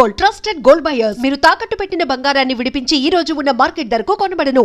Gold trusted gold buyers. మీరు తాకట్టు పెట్టిన బంగారాన్ని విడిపించి ఈ రోజు ఉన్న మార్కెట్ ధరకు కొనబడను.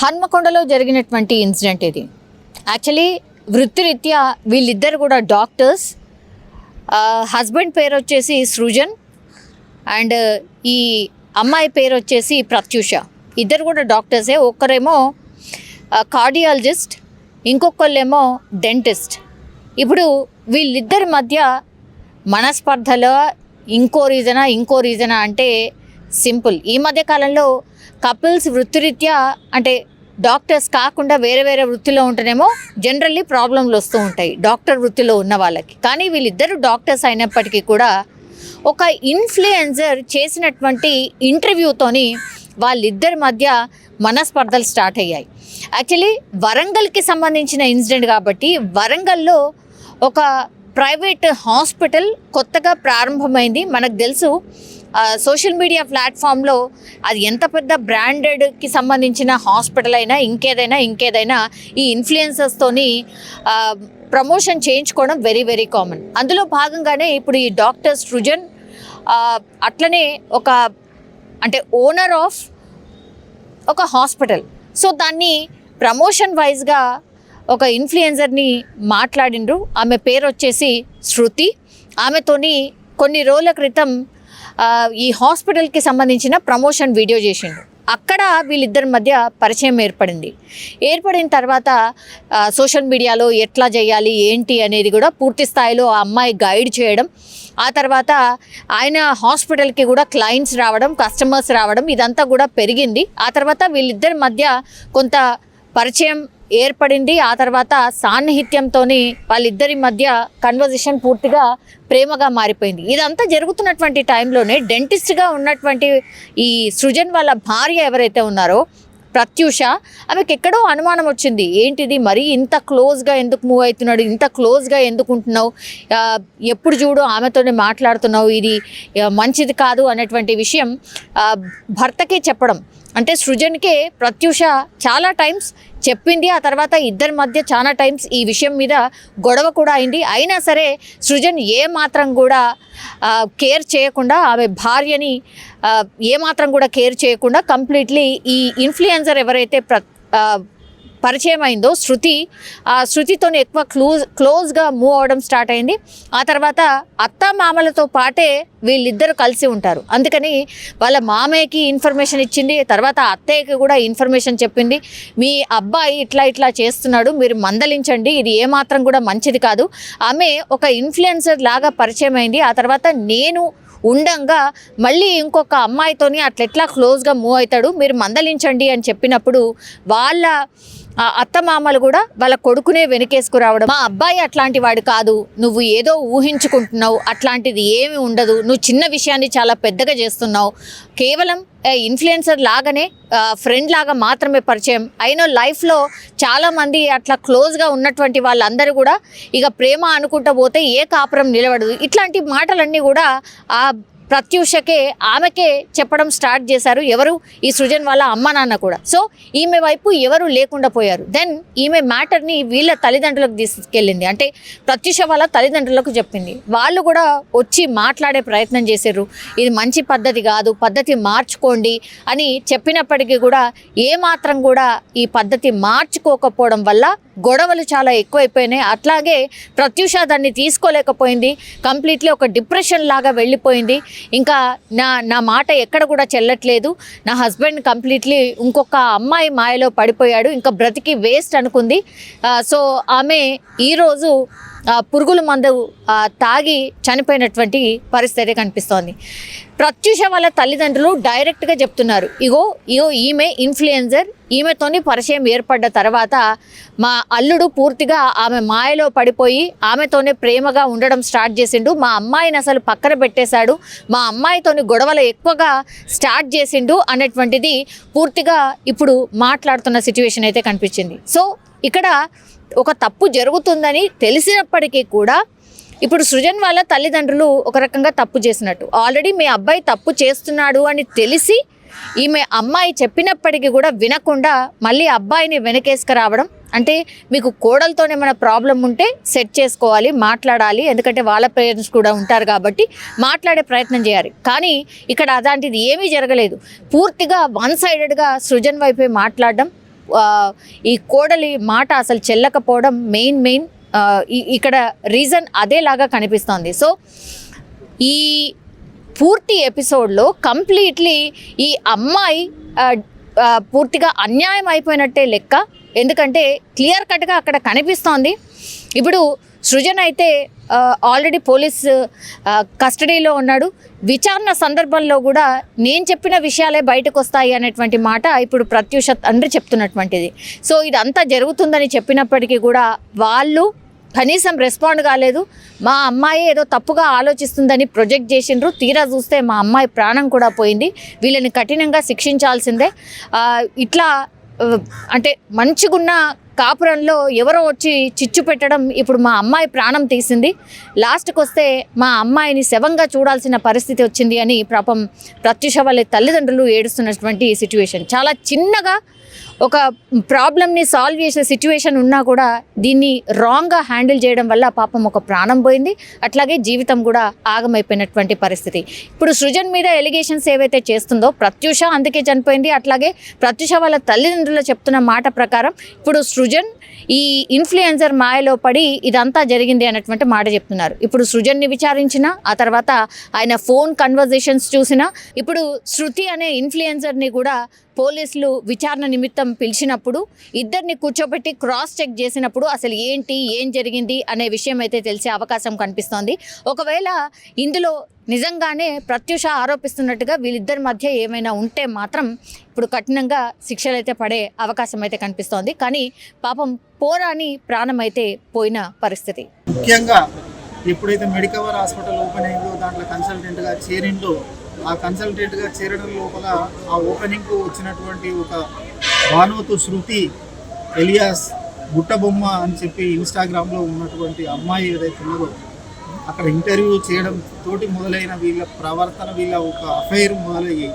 హన్మకొండలో జరిగినటువంటి ఇన్సిడెంట్ ఇది. యాక్చువల్లీ వృత్తిరీత్యా వీళ్ళిద్దరు కూడా డాక్టర్స్. హస్బెండ్ పేరు వచ్చేసి సృజన్. అండ్ ఈ అమ్మాయి పేరు వచ్చేసి ప్రత్యూష. ఇద్దరు కూడా డాక్టర్సే. ఒక్కరేమో కార్డియాలజిస్ట్. ఇంకొకళ్ళేమో డెంటిస్ట్. ఇప్పుడు వీళ్ళిద్దరి మధ్య మనస్పర్ధలో ఇంకో రీజనా ఇంకో రీజనా అంటే సింపుల్. ఈ మధ్య కాలంలో కపుల్స్ వృత్తిరీత్యా అంటే డాక్టర్స్ కాకుండా వేరే వేరే వృత్తిలో ఉంటేనేమో జనరల్లీ ప్రాబ్లంలు వస్తూ ఉంటాయి డాక్టర్ వృత్తిలో ఉన్న వాళ్ళకి. కానీ వీళ్ళిద్దరు డాక్టర్స్ అయినప్పటికీ కూడా ఒక ఇన్ఫ్లుయెన్సర్ చేసినటువంటి ఇంటర్వ్యూతోని వాళ్ళిద్దరి మధ్య మనస్పర్ధలు స్టార్ట్ అయ్యాయి. యాక్చువల్లీ వరంగల్కి సంబంధించిన ఇన్సిడెంట్ కాబట్టి వరంగల్లో ఒక ప్రైవేట్ హాస్పిటల్ కొత్తగా ప్రారంభమైంది. మనకు తెలుసు సోషల్ మీడియా ప్లాట్ఫామ్లో అది ఎంత పెద్ద బ్రాండెడ్కి సంబంధించిన హాస్పిటల్ అయినా ఇంకేదైనా ఇంకేదైనా ఈ ఇన్ఫ్లుయెన్సర్స్తోని ప్రమోషన్ చేయించుకోవడం వెరీ వెరీ కామన్. అందులో భాగంగానే ఇప్పుడు ఈ డాక్టర్ సృజన్ అట్లనే ఒక అంటే ఓనర్ ఆఫ్ ఒక హాస్పిటల్. సో దాన్ని ప్రమోషన్ వైజ్గా ఒక ఇన్ఫ్లుయెన్సర్ని మాట్లాడిండ్రు. ఆమె పేరు వచ్చేసి శృతి. ఆమెతోని కొన్ని రోజుల క్రితం ఈ హాస్పిటల్కి సంబంధించిన ప్రమోషన్ వీడియో చేసిండు అక్కడ వీళ్ళిద్దరి మధ్య పరిచయం ఏర్పడింది. ఏర్పడిన తర్వాత సోషల్ మీడియాలో ఎట్లా చేయాలి ఏంటి అనేది కూడా పూర్తి స్థాయిలో ఆ అమ్మాయి గైడ్ చేయడం ఆ తర్వాత ఆయన హాస్పిటల్కి కూడా క్లయింట్స్ రావడం కస్టమర్స్ రావడం ఇదంతా కూడా పెరిగింది. ఆ తర్వాత వీళ్ళిద్దరి మధ్య కొంత పరిచయం ఏర్పడింది. ఆ తర్వాత సాన్నిహిత్యంతో వాళ్ళిద్దరి మధ్య కన్వర్జేషన్ పూర్తిగా ప్రేమగా మారిపోయింది. ఇదంతా జరుగుతున్నటువంటి టైంలోనే డెంటిస్ట్గా ఉన్నటువంటి ఈ సృజన్ వాళ్ళ భార్య ఎవరైతే ఉన్నారో ప్రత్యూష ఆమెకి ఎక్కడో అనుమానం వచ్చింది. ఏంటిది? మరీ ఇంత క్లోజ్గా ఎందుకు మూవ్ అవుతున్నాడు? ఇంత క్లోజ్గా ఎందుకు ఉంటున్నావు? ఎప్పుడు చూడు ఆమెతోనే మాట్లాడుతున్నావు? ఇది మంచిది కాదు అనేటువంటి విషయం భర్తకే చెప్పడం. అంటే సృజన్కే ప్రత్యూష చాలా టైమ్స్ చెప్పింది ఆ తర్వాత ఇద్దరి మధ్య చాలా టైమ్స్ ఈ విషయం మీద గొడవ కూడా అయింది. అయినా సరే సృజన్ ఏ మాత్రం కూడా కేర్ చేయకుండా ఆమె భార్యని ఏ మాత్రం కూడా కేర్ చేయకుండా కంప్లీట్లీ ఈ ఇన్ఫ్లుయెన్సర్ ఎవరైతే ప్ర పరిచయం అయిందో శృతి ఆ శృతితో ఎక్కువ క్లోజ్ క్లోజ్గా మూవ్ అవ్వడం స్టార్ట్ అయింది. ఆ తర్వాత అత్త మామలతో పాటే వీళ్ళిద్దరు కలిసి ఉంటారు. అందుకని వాళ్ళ మామయ్యకి ఇన్ఫర్మేషన్ ఇచ్చింది తర్వాత అత్తయ్యకి కూడా ఇన్ఫర్మేషన్ చెప్పింది. మీ అబ్బాయి ఇట్లా ఇట్లా చేస్తున్నాడు మీరు మందలించండి ఇది ఏమాత్రం కూడా మంచిది కాదు. ఆమె ఒక ఇన్ఫ్లుయెన్సర్ లాగా పరిచయం అయింది ఆ తర్వాత నేను ఉండంగా మళ్ళీ ఇంకొక అమ్మాయితోని అట్లెట్లా క్లోజ్గా మూవ్ అవుతాడు మీరు మందలించండి అని చెప్పినప్పుడు వాళ్ళ ఆ అత్తమామలు కూడా వాళ్ళ కొడుకునే వెనకేసుకురావడం మా అబ్బాయి అట్లాంటి వాడు కాదు. నువ్వు ఏదో ఊహించుకుంటున్నావు. అట్లాంటిది ఏమి ఉండదు. నువ్వు చిన్న విషయాన్ని చాలా పెద్దగా చేస్తున్నావు. కేవలం ఇన్ఫ్లుయెన్సర్ లాగానే ఫ్రెండ్ లాగా మాత్రమే పరిచయం. అయినా లైఫ్లో చాలామంది అట్లా క్లోజ్గా ఉన్నటువంటి వాళ్ళందరూ కూడా ఇక ప్రేమ అనుకుంటా పోతే ఏ కాపురం నిలబడదు. ఇట్లాంటి మాటలన్నీ కూడా ఆ ప్రత్యూషకే ఆమెకే చెప్పడం స్టార్ట్ చేశారు ఎవరు? ఈ సృజన్ వాళ్ళ అమ్మ నాన్న కూడా. సో ఈమె వైపు ఎవరు లేకుండా పోయారు. దెన్ ఈమె మ్యాటర్ని వీళ్ళ తల్లిదండ్రులకు తీసుకెళ్ళింది. అంటే ప్రత్యూష వాళ్ళ తల్లిదండ్రులకు చెప్పింది. వాళ్ళు కూడా వచ్చి మాట్లాడే ప్రయత్నం చేశారు. ఇది మంచి పద్ధతి కాదు పద్ధతి మార్చుకోండి అని చెప్పినప్పటికీ కూడా ఏ మాత్రం కూడా ఈ పద్ధతి మార్చుకోకపోవడం వల్ల గొడవలు చాలా ఎక్కువైపోయినాయి. అట్లాగే ప్రత్యూష దాన్ని తీసుకోలేకపోయింది. కంప్లీట్లీ ఒక డిప్రెషన్ లాగా వెళ్ళిపోయింది. ఇంకా నా నా మాట ఎక్కడ కూడా చెల్లట్లేదు. నా హస్బెండ్ కంప్లీట్లీ ఇంకొక అమ్మాయి మాయలో పడిపోయాడు. ఇంకా బ్రతికి వేస్ట్ అనుకుంది. సో ఆమె ఈరోజు పురుగుల మందు తాగి చనిపోయినటువంటి పరిస్థితి కనిపిస్తోంది. ప్రత్యూష వాళ్ళ తల్లిదండ్రులు డైరెక్ట్గా చెప్తున్నారు. ఇగో ఇగో ఈమె ఇన్ఫ్లుయెన్సర్ ఈమెతోని పరిచయం ఏర్పడ్డ తర్వాత మా అల్లుడు పూర్తిగా ఆమె మాయలో పడిపోయి ఆమెతోనే ప్రేమగా ఉండడం స్టార్ట్ చేసిండు. మా అమ్మాయిని అసలు పక్కన పెట్టేశాడు. మా అమ్మాయితోని గొడవలు ఎక్కువగా స్టార్ట్ చేసిండు అనేటువంటిది పూర్తిగా ఇప్పుడు మాట్లాడుతున్న సిచ్యువేషన్ అయితే కనిపించింది. సో ఇక్కడ ఒక తప్పు జరుగుతుందని తెలిసినప్పటికీ కూడా ఇప్పుడు సృజన్ వాళ్ళ తల్లిదండ్రులు ఒక రకంగా తప్పు చేసినట్టు. ఆల్రెడీ మీ అబ్బాయి తప్పు చేస్తున్నాడు అని తెలిసి ఈమె అమ్మాయి చెప్పినప్పటికీ కూడా వినకుండా మళ్ళీ అబ్బాయిని వెనకేసుకు రావడం అంటే మీకు కోడలతో ఏమైనా ప్రాబ్లం ఉంటే సెట్ చేసుకోవాలి మాట్లాడాలి ఎందుకంటే వాళ్ళ పేరెంట్స్ కూడా ఉంటారు కాబట్టి మాట్లాడే ప్రయత్నం చేయాలి. కానీ ఇక్కడ అలాంటిది ఏమీ జరగలేదు. పూర్తిగా వన్ సైడెడ్గా సృజన్ వైపే మాట్లాడడం ఈ కోడలి మాట అసలు చెల్లకపోవడం మెయిన్ మెయిన్ ఇక్కడ రీజన్ అదేలాగా కనిపిస్తోంది. సో ఈ పూర్తి ఎపిసోడ్లో కంప్లీట్లీ ఈ అమ్మాయి పూర్తిగా అన్యాయం అయిపోయినట్టే లెక్క. ఎందుకంటే క్లియర్ కట్గా అక్కడ కనిపిస్తోంది. ఇప్పుడు సృజన్ అయితే ఆల్రెడీ పోలీస్ కస్టడీలో ఉన్నాడు. విచారణ సందర్భంలో కూడా నేను చెప్పిన విషయాలే బయటకు వస్తాయి అనేటువంటి మాట ఇప్పుడు ప్రత్యూష తండ్రి చెప్తున్నటువంటిది. సో ఇదంతా జరుగుతుందని చెప్పినప్పటికీ కూడా వాళ్ళు కనీసం రెస్పాండ్ కాలేదు. మా అమ్మాయి ఏదో తప్పుగా ఆలోచిస్తుందని ప్రొజెక్ట్ చేసిండ్రు. తీరా చూస్తే మా అమ్మాయి ప్రాణం కూడా పోయింది. వీళ్ళని కఠినంగా శిక్షించాల్సిందే. ఇట్లా అంటే మంచిగున్న కాపురంలో ఎవరో వచ్చి చిచ్చు పెట్టడం ఇప్పుడు మా అమ్మాయి ప్రాణం తీసింది. లాస్ట్కి వస్తే మా అమ్మాయిని శవంగా చూడాల్సిన పరిస్థితి వచ్చింది అని పాపం ప్రత్యుష వాళ్ళ తల్లిదండ్రులు ఏడుస్తున్నటువంటి సిచ్యువేషన్ చాలా చిన్నగా ఒక ప్రాబ్లమ్ని సాల్వ్ చేసే సిచ్యువేషన్ ఉన్నా కూడా దీన్ని రాంగ్గా హ్యాండిల్ చేయడం వల్ల పాపం ఒక ప్రాణం పోయింది. అట్లాగే జీవితం కూడా ఆగమైపోయినటువంటి పరిస్థితి. ఇప్పుడు సృజన్ మీద ఎలిగేషన్స్ ఏవైతే చేస్తుందో ప్రత్యూష అందుకే చనిపోయింది. అట్లాగే ప్రత్యూష వాళ్ళ తల్లిదండ్రులు చెప్తున్న మాట ప్రకారం ఇప్పుడు సృజన్ ఈ ఇన్ఫ్లుయెన్సర్ మాయలో పడి ఇదంతా జరిగింది అన్నటువంటి మాట చెప్తున్నారు. ఇప్పుడు సృజన్ని విచారించిన ఆ తర్వాత ఆయన ఫోన్ కన్వర్జేషన్స్ చూసిన ఇప్పుడు శృతి అనే ఇన్ఫ్లుయెన్సర్ని కూడా పోలీసులు విచారణ నిమిత్తం పిలిచినప్పుడు ఇద్దరిని కూర్చోబెట్టి క్రాస్ చెక్ చేసినప్పుడు అసలు ఏంటి ఏం జరిగింది అనే విషయం అయితే తెలిసే అవకాశం కనిపిస్తోంది. ఒకవేళ ఇందులో నిజంగానే ప్రత్యూష ఆరోపిస్తున్నట్టుగా వీళ్ళిద్దరి మధ్య ఏమైనా ఉంటే మాత్రం ఇప్పుడు కఠినంగా శిక్షలు అయితే పడే అవకాశం అయితే కనిపిస్తోంది. కానీ పాపం పోరాని ప్రాణం అయితే పోయిన పరిస్థితి. ముఖ్యంగా ఎప్పుడైతే మెడికవర్ హాస్పిటల్ ఓపెన్ అయిందో దాంట్లో కన్సల్టెంట్గా చేరిండో ఆ కన్సల్టెంట్గా చేరడం లోపల ఆ ఓపెనింగ్కు వచ్చినటువంటి ఒక భానువతు శృతి ఎలియాస్ బుట్టబొమ్మ అని చెప్పి ఇన్స్టాగ్రామ్లో ఉన్నటువంటి అమ్మాయి ఏదైతే ఉన్నదో అక్కడ ఇంటర్వ్యూ చేయడం తోటి మొదలైన వీళ్ళ ప్రవర్తన వీళ్ళ ఒక అఫైర్ మొదలయ్యి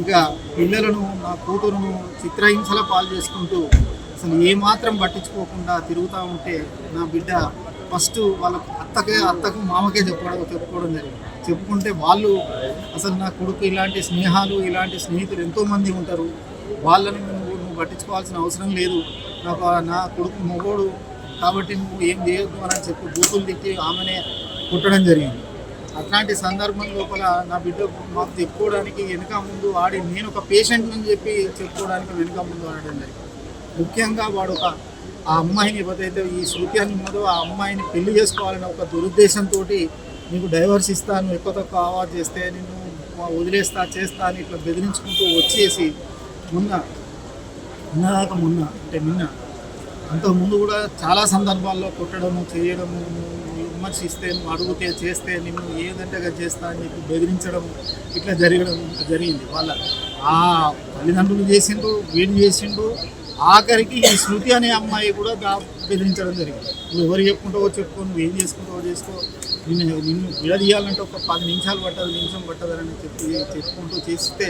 ఇక పిల్లలను నా కూతురును చిత్రహింసల పాలు చేసుకుంటూ అసలు ఏమాత్రం పట్టించుకోకుండా తిరుగుతూ ఉంటే నా బిడ్డ ఫస్ట్ వాళ్ళ అత్తకే అత్తకు మామకే చెప్పడం చెప్పుకోవడం జరిగింది. చెప్పుకుంటే వాళ్ళు అసలు నా కొడుకు ఇలాంటి స్నేహాలు ఇలాంటి స్నేహితులు ఎంతోమంది ఉంటారు. వాళ్ళని నువ్వు నువ్వు పట్టించుకోవాల్సిన అవసరం లేదు. నాకు నా కొడుకు మొగోడు కాబట్టి నువ్వు ఏం చేయొద్దు అని చెప్పి బూతులు తిట్టి ఆమెనే కుట్టడం జరిగింది. అట్లాంటి సందర్భం లోపల నా బిడ్డ మాకు చెప్పుకోవడానికి వెనుక ముందు ఆడి నేను ఒక పేషెంట్ అని చెప్పి చెప్పుకోవడానికి వెనుక ముందు ఆడడం జరిగింది. ముఖ్యంగా వాడు ఒక ఆ అమ్మాయిని ఏదైతే ఈ శృతి ఉన్నదో ఆ అమ్మాయిని పెళ్ళి చేసుకోవాలని ఒక దురుద్దేశంతో నీకు డైవర్స్ ఇస్తాను ఎక్కువ తక్కువ ఆవాజ్ చేస్తే నేను వదిలేస్తా చేస్తా అని ఇట్లా బెదిరించుకుంటూ వచ్చేసి మొన్న నిన్నదాకా మొన్న అంటే నిన్న అంతకుముందు కూడా చాలా సందర్భాల్లో కొట్టడము చేయడము విమర్శిస్తే నువ్వు అడిగితే చేస్తే నిన్ను ఏదంటే చేస్తా అని బెదిరించడం ఇట్లా జరగడం జరిగింది. వాళ్ళ ఆ తల్లిదండ్రులు చేసిండు వీడు చేసిండు ఆఖరికి ఈ శృతి అనే అమ్మాయి కూడా దా బెదిరించడం జరిగింది. నువ్వు ఎవరు చెప్పుకుంటావో చెప్పుకో నువ్వు ఏం చేసుకుంటావో చేసుకో. నిన్ను నిన్ను విడదీయాలంటే ఒక పది నిమిషాలు పట్టదు నిమిషం పట్టదని చెప్పి చెప్పుకుంటూ చేస్తే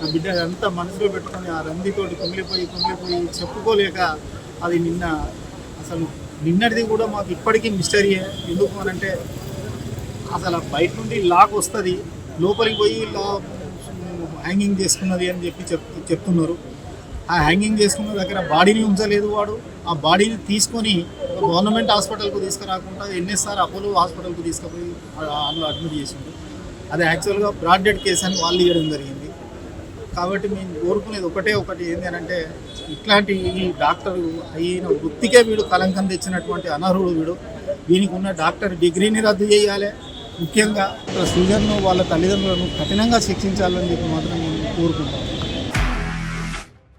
నా బిడ్డ అంతా మనసులో పెట్టుకొని ఆ రందితోటి కుమిలిపోయి కుమిలిపోయి చెప్పుకోలేక అది నిన్న అసలు నిన్నటిది కూడా మాకు ఇప్పటికీ మిస్టరీయే ఎందుకు అని అంటే అసలు బయట నుండి లాక్ వస్తుంది లోపలికి పోయి లా హ్యాంగింగ్ చేసుకున్నది అని చెప్పి చెప్ చెప్తున్నారు. ఆ హ్యాంగింగ్ చేసుకున్న దగ్గర బాడీని ఉంచలేదు వాడు. ఆ బాడీని తీసుకొని గవర్నమెంట్ హాస్పిటల్కు తీసుకురాకుండా ఎన్ఎస్ఆర్ అపోలో హాస్పిటల్కు తీసుకుపోయి అందులో అడ్మిట్ చేసిండు. అది యాక్చువల్గా బ్రాడ్ డెడ్ కేసు అని వాళ్ళు ఇవ్వడం జరిగింది. కాబట్టి మేము కోరుకునేది ఒకటే ఒకటి ఏంటి అని అంటే ఇట్లాంటి ఈ డాక్టర్ అయిన వృత్తికే వీడు కలంకం తెచ్చినటువంటి అనర్హుడు వీడు. దీనికి ఉన్న డాక్టర్ డిగ్రీని రద్దు చేయాలి. ముఖ్యంగా సృజన్ను వాళ్ళ తల్లిదండ్రులను కఠినంగా శిక్షించాలని చెప్పి మాత్రం నేను కోరుకుంటాం